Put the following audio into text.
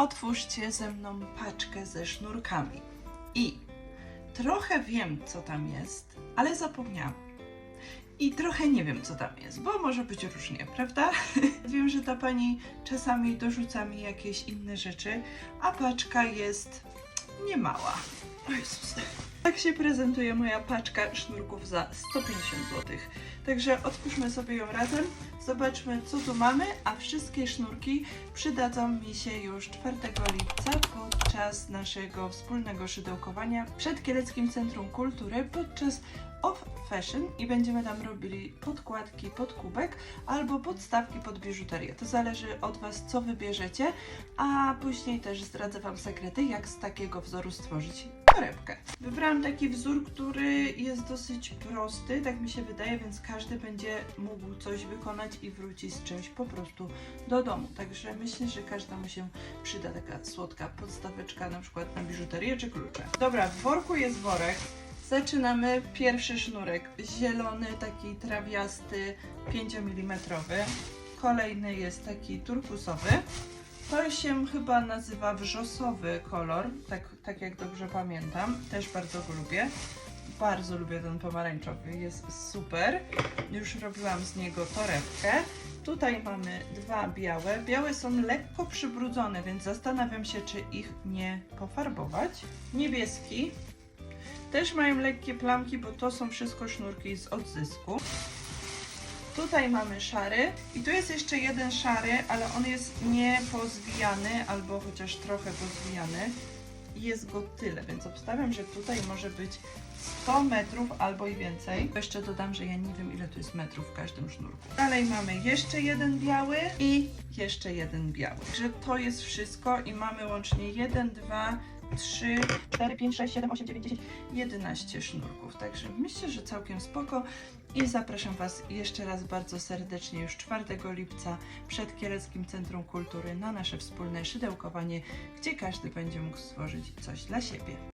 otwórzcie ze mną paczkę ze sznurkami. I trochę wiem, co tam jest, ale zapomniałam. I trochę nie wiem, co tam jest, bo może być różnie, prawda? wiem, że ta pani czasami dorzuca mi jakieś inne rzeczy, a paczka jest niemała. O Jezus. Tak się prezentuje moja paczka sznurków za 150 zł. Także otwórzmy sobie ją razem, zobaczmy co tu mamy, a wszystkie sznurki przydadzą mi się już 4 lipca podczas naszego wspólnego szydełkowania przed Kieleckim Centrum Kultury podczas Off Fashion i będziemy tam robili podkładki pod kubek albo podstawki pod biżuterię. To zależy od Was, co wybierzecie, a później też zdradzę Wam sekrety, jak z takiego wzoru stworzyć torebkę. Wybrałam taki wzór, który jest dosyć prosty, tak mi się wydaje, więc każdy będzie mógł coś wykonać i wrócić z czymś po prostu do domu. Także myślę, że każdemu się przyda taka słodka podstaweczka, na przykład na biżuterię czy klucze. Dobra, w worku jest worek. Zaczynamy pierwszy sznurek, zielony, taki trawiasty, 5 mm. Kolejny jest taki turkusowy. To się chyba nazywa wrzosowy kolor, tak, tak jak dobrze pamiętam. Też bardzo go lubię. Bardzo lubię ten pomarańczowy, jest super. Już robiłam z niego torebkę. Tutaj mamy dwa białe. Białe są lekko przybrudzone, więc zastanawiam się, czy ich nie pofarbować. Niebieski. Też mają lekkie plamki, bo to są wszystko sznurki z odzysku. Tutaj mamy szary i tu jest jeszcze jeden szary, ale on jest nie pozwijany, albo chociaż trochę pozwijany. Jest go tyle, więc obstawiam, że tutaj może być 100 metrów albo i więcej. Jeszcze dodam, że ja nie wiem ile tu jest metrów w każdym sznurku. Dalej mamy jeszcze jeden biały i jeszcze jeden biały. Także to jest wszystko i mamy łącznie 1, 2, 3, 4, 5, 6, 7, 8, 9, 10, 11 sznurków. Także myślę, że całkiem spoko. I zapraszam Was jeszcze raz bardzo serdecznie już 4 lipca przed Kieleckim Centrum Kultury na nasze wspólne szydełkowanie, gdzie każdy będzie mógł stworzyć coś dla siebie.